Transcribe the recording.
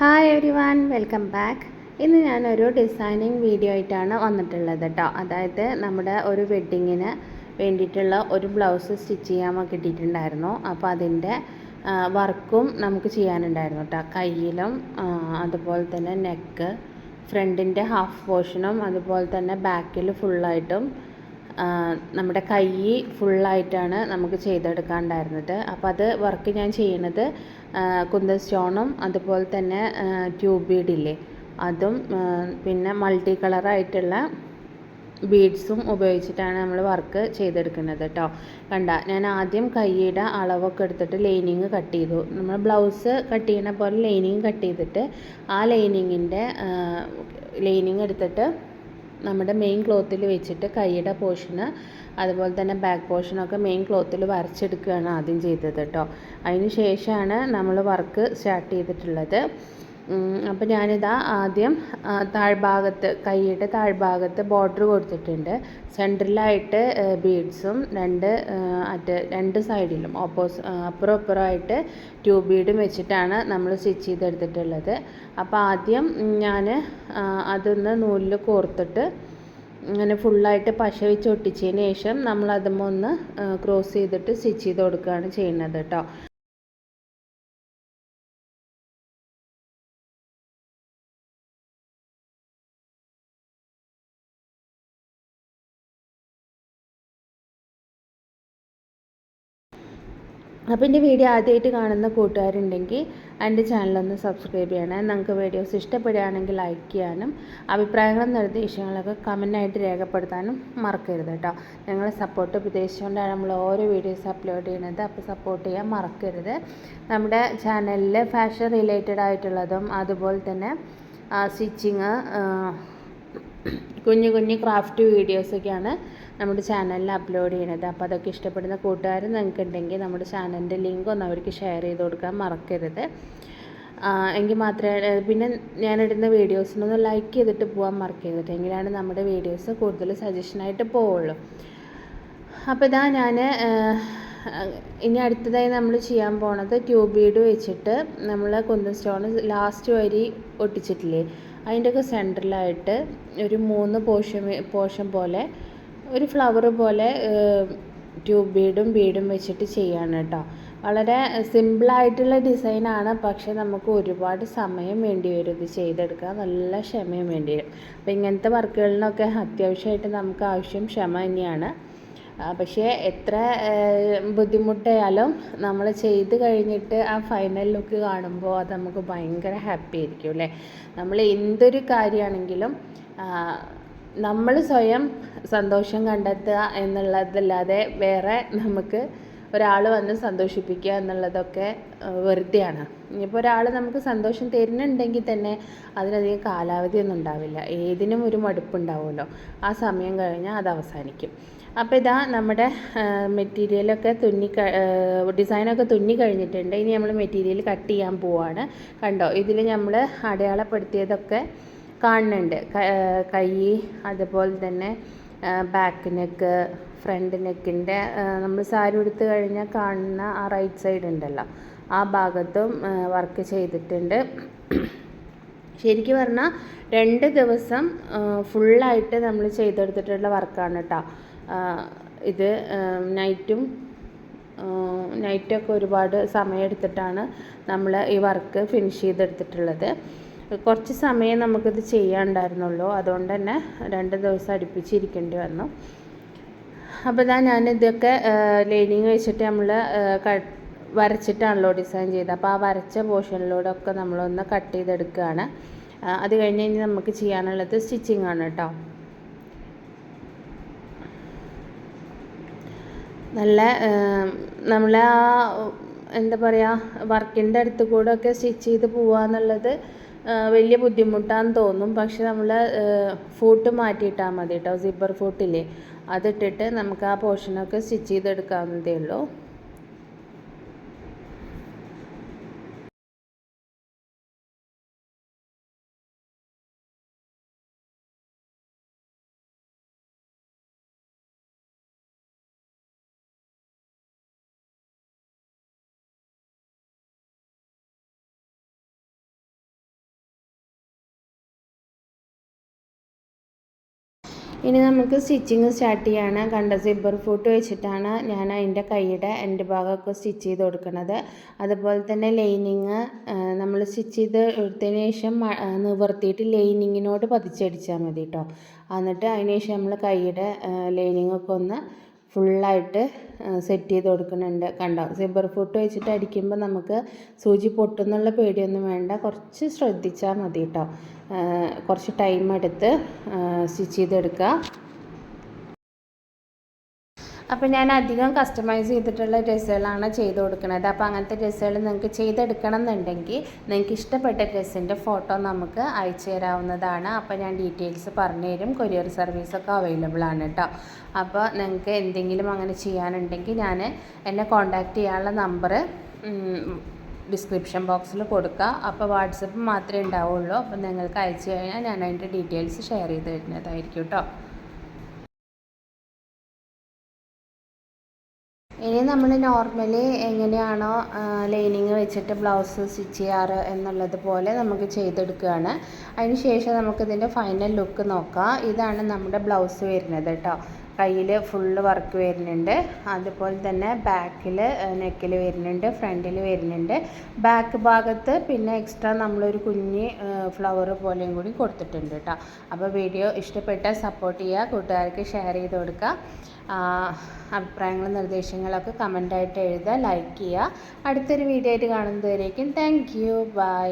Hi every one welcome back ഇന്ന് ഞാനൊരു designing video ആയിട്ടാണ് വന്നിട്ടുള്ളത് കേട്ടോ അതായത് നമ്മുടെ ഒരു വെഡ്ഡിങ്ങിന് വേണ്ടിയിട്ടുള്ള ഒരു ബ്ലൗസ് സ്റ്റിച്ച് ചെയ്യാൻ കിട്ടിയിട്ടുണ്ടായിരുന്നു. അപ്പോൾ അതിന്റെ വർക്കും നമുക്ക് ചെയ്യാനുണ്ടായിരുന്നു കേട്ടോ കയ്യിലും അതുപോലെ തന്നെ നെക്ക് ഫ്രണ്ടിന്റെ ഹാഫ് പോർഷനും അതുപോലെ തന്നെ ബാക്കിൽ ഫുള്ളായിട്ടും നമ്മുടെ കൈ ഫുള്ളായിട്ടാണ് നമുക്ക് ചെയ്തെടുക്കാനുണ്ടായിരുന്നത്. അപ്പോൾ അത് വർക്ക് ഞാൻ ചെയ്യുന്നത് കുന്തൻ സ്റ്റോണും അതുപോലെ തന്നെ ട്യൂബ് ബീഡില്ലേ അതും പിന്നെ മൾട്ടി കളറായിട്ടുള്ള ബീഡ്സും ഉപയോഗിച്ചിട്ടാണ് നമ്മൾ വർക്ക് ചെയ്തെടുക്കുന്നത് കേട്ടോ കണ്ട ഞാൻ ആദ്യം കൈയുടെ അളവൊക്കെ എടുത്തിട്ട് ലൈനിങ് കട്ട് ചെയ്തു. നമ്മൾ ബ്ലൗസ് കട്ട് ചെയ്യണ പോലെ ലൈനിങ് കട്ട് ചെയ്തിട്ട് ആ ലൈനിങ്ങിന്റെ ലൈനിങ് എടുത്തിട്ട് നമ്മുടെ മെയിൻ ക്ലോത്തിൽ വെച്ചിട്ട് കൈയുടെ പോർഷന് അതുപോലെ തന്നെ ബാക്ക് പോർഷനൊക്കെ മെയിൻ ക്ലോത്തിൽ വരച്ചെടുക്കുകയാണ് ആദ്യം ചെയ്തത് കേട്ടോ അതിന് ശേഷമാണ് നമ്മൾ വർക്ക് സ്റ്റാർട്ട് ചെയ്തിട്ടുള്ളത്. അപ്പോൾ ഞാനിതാ ആദ്യം താഴ്ഭാഗത്ത് കൈയുടെ താഴ്ഭാഗത്ത് ബോർഡർ കൊടുത്തിട്ടുണ്ട്. സെന്ററിലായിട്ട് ബീഡ്സും രണ്ട് അറ്റ് രണ്ട് സൈഡിലും ഓപ്പോസ് അപ്പുറം അപ്പുറമായിട്ട് ട്യൂബ് ബീഡും വെച്ചിട്ടാണ് നമ്മൾ സ്റ്റിച്ച് ചെയ്തെടുത്തിട്ടുള്ളത്. അപ്പോൾ ആദ്യം ഞാൻ അതൊന്ന് നൂലിൽ കോർത്തിട്ട് അങ്ങനെ ഫുള്ളായിട്ട് പശ വെച്ച് ഒട്ടിച്ചതിന് ശേഷം നമ്മൾ അതുമൊന്ന് ക്രോസ് ചെയ്തിട്ട് സ്റ്റിച്ച് ചെയ്ത് കൊടുക്കുകയാണ് ചെയ്യുന്നത് കേട്ടോ അപ്പോൾ എന്റെ വീഡിയോ ആദ്യമായിട്ട് കാണുന്ന കൂട്ടുകാരുണ്ടെങ്കിൽ എന്റെ ചാനലൊന്ന് സബ്സ്ക്രൈബ് ചെയ്യണേ. നിങ്ങൾക്ക് വീഡിയോസ് ഇഷ്ടപ്പെടുകയാണെങ്കിൽ ലൈക്ക് ചെയ്യാനും അഭിപ്രായങ്ങളും നിർദ്ദേശങ്ങളൊക്കെ കമന്റായിട്ട് രേഖപ്പെടുത്താനും മറക്കരുത് കേട്ടോ ഞങ്ങളെ സപ്പോർട്ട് പ്രതീക്ഷിച്ചുകൊണ്ടാണ് നമ്മൾ ഓരോ വീഡിയോസ് അപ്ലോഡ് ചെയ്യുന്നത്. അപ്പോൾ സപ്പോർട്ട് ചെയ്യാൻ മറക്കരുത്. നമ്മുടെ ചാനലിൽ ഫാഷൻ റിലേറ്റഡ് ആയിട്ടുള്ളതും അതുപോലെ തന്നെ സ്റ്റിച്ചിങ് കുഞ്ഞു കുഞ്ഞു ക്രാഫ്റ്റ് വീഡിയോസൊക്കെയാണ് നമ്മുടെ ചാനലിൽ അപ്ലോഡ് ചെയ്യുന്നത്. അപ്പോൾ അതൊക്കെ ഇഷ്ടപ്പെടുന്ന കൂട്ടുകാർ നിങ്ങൾക്ക് ഉണ്ടെങ്കിൽ നമ്മുടെ ചാനലിന്റെ ലിങ്ക് ഒന്ന് അവർക്ക് ഷെയർ ചെയ്ത് കൊടുക്കാൻ മറക്കരുത്. എങ്കിൽ മാത്രമേ പിന്നെ ഞാനിടുന്ന വീഡിയോസിനൊന്ന് ലൈക്ക് ചെയ്തിട്ട് പോകാൻ മറക്കരുത് എങ്കിലാണ് നമ്മുടെ വീഡിയോസ് കൂടുതൽ സജഷനായിട്ട് പോവുള്ളൂ. അപ്പോൾ ഇതാ ഞാൻ ഇനി അടുത്തതായി നമ്മൾ ചെയ്യാൻ പോണത് ട്യൂബ് ബീഡ് വെച്ചിട്ട് നമ്മൾ കുന്തൻ സ്റ്റോൺ ലാസ്റ്റ് വരി ഒട്ടിച്ചിട്ടില്ലേ? അതിന്റെയൊക്കെ സെന്ററിലായിട്ട് ഒരു മൂന്ന് പോർഷൻ പോർഷൻ പോലെ ഒരു ഫ്ലവർ പോലെ ട്യൂബ് ബീഡും ബീഡും വെച്ചിട്ട് ചെയ്യാണ് കേട്ടോ. വളരെ സിമ്പിളായിട്ടുള്ള ഡിസൈനാണ് പക്ഷേ നമുക്ക് ഒരുപാട് സമയം വേണ്ടി വരും ഇത് ചെയ്തെടുക്കാൻ. നല്ല ക്ഷമയും വേണ്ടി വരും. അപ്പോൾ ഇങ്ങനത്തെ വർക്കുകളിനൊക്കെ അത്യാവശ്യമായിട്ട് നമുക്ക് ആവശ്യം ക്ഷമ തന്നെയാണ്. പക്ഷേ എത്ര ബുദ്ധിമുട്ടായാലും നമ്മൾ ചെയ്ത് കഴിഞ്ഞിട്ട് ആ ഫൈനൽ ലുക്ക് കാണുമ്പോൾ അത് നമുക്ക് ഭയങ്കര ഹാപ്പി ആയിരിക്കും അല്ലേ? നമ്മൾ എന്തൊരു കാര്യമാണെങ്കിലും നമ്മൾ സ്വയം സന്തോഷം കണ്ടെത്തുക എന്നുള്ളതല്ലാതെ വേറെ നമുക്ക് ഒരാൾ വന്ന് സന്തോഷിപ്പിക്കുക എന്നുള്ളതൊക്കെ വെറുതെയാണ്. ഇനിയിപ്പോൾ ഒരാൾ നമുക്ക് സന്തോഷം തരുന്നുണ്ടെങ്കിൽ തന്നെ അതിനധികം കാലാവധിയൊന്നും ഉണ്ടാവില്ല. ഏതിനും ഒരു മടുപ്പുണ്ടാവുമല്ലോ. ആ സമയം കഴിഞ്ഞാൽ അത് അവസാനിക്കും. അപ്പോൾ ഇതാ നമ്മുടെ മെറ്റീരിയലൊക്കെ തുന്നി ഡിസൈനൊക്കെ തുന്നി കഴിഞ്ഞിട്ടുണ്ട്. ഇനി നമ്മൾ മെറ്റീരിയൽ കട്ട് ചെയ്യാൻ പോവാണ്. കണ്ടോ? ഇതിൽ നമ്മൾ അടയാളപ്പെടുത്തിയതൊക്കെ കാണുന്നുണ്ട്. കൈ അതുപോലെ തന്നെ ബാക്ക് നെക്ക് ഫ്രണ്ട് നെക്കിന്റെ നമ്മൾ സാരി എടുത്തു കഴിഞ്ഞാൽ കാണുന്ന ആ റൈറ്റ് സൈഡ് ഉണ്ടല്ലോ. ആ ഭാഗത്തും വർക്ക് ചെയ്തിട്ടുണ്ട്. ശരിക്കും പറഞ്ഞാൽ രണ്ട് ദിവസം ഫുള്ളായിട്ട് നമ്മൾ ചെയ്തെടുത്തിട്ടുള്ള വർക്കാണ് കേട്ടോ ഇത് നൈറ്റും നൈറ്റൊക്കെ ഒരുപാട് സമയമെടുത്തിട്ടാണ് നമ്മൾ ഈ വർക്ക് ഫിനിഷ് ചെയ്തെടുത്തിട്ടുള്ളത്. കുറച്ച് സമയം നമുക്കിത് ചെയ്യാനുണ്ടായിരുന്നുള്ളൂ. അതുകൊണ്ട് തന്നെ രണ്ട് ദിവസം അടുപ്പിച്ചിരിക്കേണ്ടി വന്നു. അപ്പോൾ ഇതാ ഞാനിതൊക്കെ ലൈനിങ് വെച്ചിട്ട് നമ്മൾ വരച്ചിട്ടാണല്ലോ ഡിസൈൻ ചെയ്തത്. അപ്പോൾ ആ വരച്ച പോർഷനിലൂടെ ഒക്കെ നമ്മളൊന്ന് കട്ട് ചെയ്തെടുക്കുകയാണ്. അത് കഴിഞ്ഞ് കഴിഞ്ഞ് നമുക്ക് ചെയ്യാനുള്ളത് സ്റ്റിച്ചിങ് ആണ് കേട്ടോ. നല്ല നമ്മൾ ആ എന്താ പറയുക വർക്കിന്റെ അടുത്ത് കൂടെ ഒക്കെ സ്റ്റിച്ച് ചെയ്ത് പോവുക എന്നുള്ളത് വലിയ ബുദ്ധിമുട്ടാന്ന് തോന്നും. പക്ഷെ നമ്മൾ ഫൂട്ട് മാറ്റിയിട്ടാൽ മതി കേട്ടോ സിബ്ബർ ഫൂട്ടില്ലേ അതിട്ടിട്ട് നമുക്ക് ആ പോർഷനൊക്കെ സ്റ്റിച്ച് ചെയ്തെടുക്കാവുന്നതേ ഉള്ളൂ. ഇനി നമുക്ക് സ്റ്റിച്ചിങ് സ്റ്റാർട്ട് ചെയ്യാണ്. കണ്ട സിബർ ഫൂട്ട് വെച്ചിട്ടാണ് ഞാൻ അതിന്റെ കൈയുടെ എന്റെ ഭാഗമൊക്കെ സ്റ്റിച്ച് ചെയ്ത് കൊടുക്കുന്നത് അതുപോലെ തന്നെ ലൈനിങ് നമ്മൾ സ്റ്റിച്ച് ചെയ്ത് എടുത്തതിന് ശേഷം നിവർത്തിയിട്ട് ലൈനിങ്ങിനോട് പതിച്ചടിച്ചാൽ മതി കേട്ടോ. എന്നിട്ട് അതിന് ശേഷം നമ്മൾ കൈയുടെ ലൈനിങ്ങൊക്കെ ഒന്ന് ഫുള്ളായിട്ട് സെറ്റ് ചെയ്ത് കൊടുക്കുന്നുണ്ട്. കണ്ടോ? സിബർ ഫുട്ട് വെച്ചിട്ട് അടിക്കുമ്പോൾ നമുക്ക് സൂചി പൊട്ടുന്നുള്ള പേടിയൊന്നും വേണ്ട. കുറച്ച് ശ്രദ്ധിച്ചാൽ മതി കേട്ടോ കുറച്ച് ടൈം എടുത്ത് സ്റ്റിച്ച് ചെയ്തെടുക്കുക. അപ്പോൾ ഞാൻ അധികം കസ്റ്റമൈസ് ചെയ്തിട്ടുള്ള ഡ്രസ്സുകളാണ് ചെയ്ത് കൊടുക്കുന്നത് അപ്പോൾ അങ്ങനത്തെ ഡ്രസ്സുകൾ നിങ്ങൾക്ക് ചെയ്തെടുക്കണം എന്നുണ്ടെങ്കിൽ നിങ്ങൾക്ക് ഇഷ്ടപ്പെട്ട ഡ്രസ്സിന്റെ ഫോട്ടോ നമുക്ക് അയച്ചു തരാവുന്നതാണ്. അപ്പോൾ ഞാൻ ഡീറ്റെയിൽസ് പറഞ്ഞു തരും കൊറിയർ സർവീസൊക്കെ അവൈലബിൾ ആണ് കേട്ടോ അപ്പോൾ നിങ്ങൾക്ക് എന്തെങ്കിലും അങ്ങനെ ചെയ്യാനുണ്ടെങ്കിൽ ഞാൻ എന്നെ കോൺടാക്റ്റ് ചെയ്യാനുള്ള നമ്പർ ഡിസ്ക്രിപ്ഷൻ ബോക്സിൽ കൊടുക്കുക അപ്പോൾ വാട്സപ്പ് മാത്രമേ ഉണ്ടാവുള്ളൂ. അപ്പോൾ നിങ്ങൾക്ക് അയച്ചു കഴിഞ്ഞാൽ ഞാൻ അതിന്റെ ഡീറ്റെയിൽസ് ഷെയർ ചെയ്ത് തരുന്നതായിരിക്കും കേട്ടോ ഇനി നമ്മൾ നോർമലി എങ്ങനെയാണോ ലൈനിങ് വെച്ചിട്ട് ബ്ലൗസ് സ്റ്റിച്ച് ചെയ്യാറ് എന്നുള്ളത് പോലെ നമുക്ക് ചെയ്തെടുക്കുകയാണ് അതിന് ശേഷം നമുക്കിതിന്റെ ഫൈനൽ ലുക്ക് നോക്കാം. ഇതാണ് നമ്മുടെ ബ്ലൗസ് വരുന്നത് കേട്ടോ കയ്യിൽ ഫുള്ള് വർക്ക് വരുന്നുണ്ട്. അതുപോലെ തന്നെ ബാക്കിൽ നെക്കിൽ വരുന്നുണ്ട് ഫ്രണ്ടിൽ വരുന്നുണ്ട്. ബാക്ക് ഭാഗത്ത് പിന്നെ എക്സ്ട്രാ നമ്മളൊരു കുഞ്ഞ് ഫ്ലവർ പോലെയും കൂടി കൊടുത്തിട്ടുണ്ട് കേട്ടോ അപ്പോൾ വീഡിയോ ഇഷ്ടപ്പെട്ടാൽ സപ്പോർട്ട് ചെയ്യുക കൂട്ടുകാർക്ക് ഷെയർ ചെയ്ത് കൊടുക്കുക അഭിപ്രായങ്ങളും നിർദ്ദേശങ്ങളൊക്കെ കമന്റായിട്ട് എഴുതുക ലൈക്ക് ചെയ്യുക. അടുത്തൊരു വീഡിയോ ആയിട്ട് കാണുന്നതുവരേക്കും താങ്ക് യു ബൈ